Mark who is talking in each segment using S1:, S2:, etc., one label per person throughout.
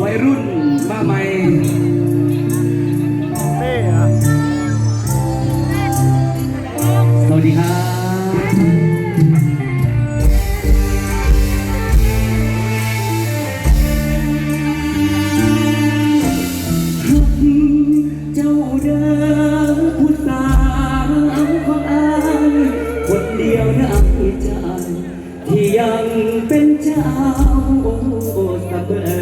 S1: วัยรุ่นบ้าไหม่สวัสดีครับเจ้าเดินผู้สาวของายคนเดียวนะใจที่ยังเป็นเจ้าสะเบอ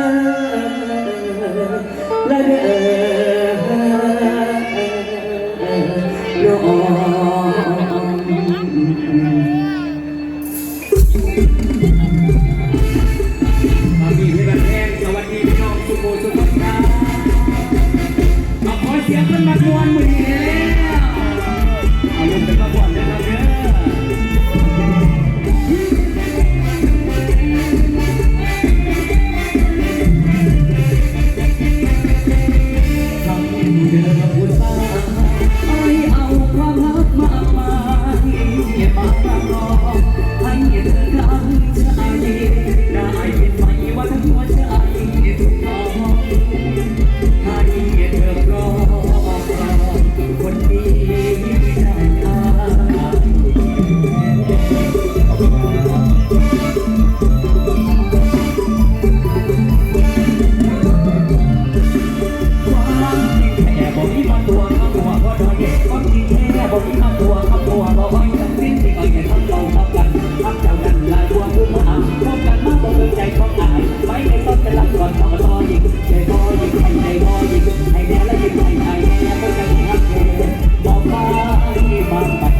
S1: Bye.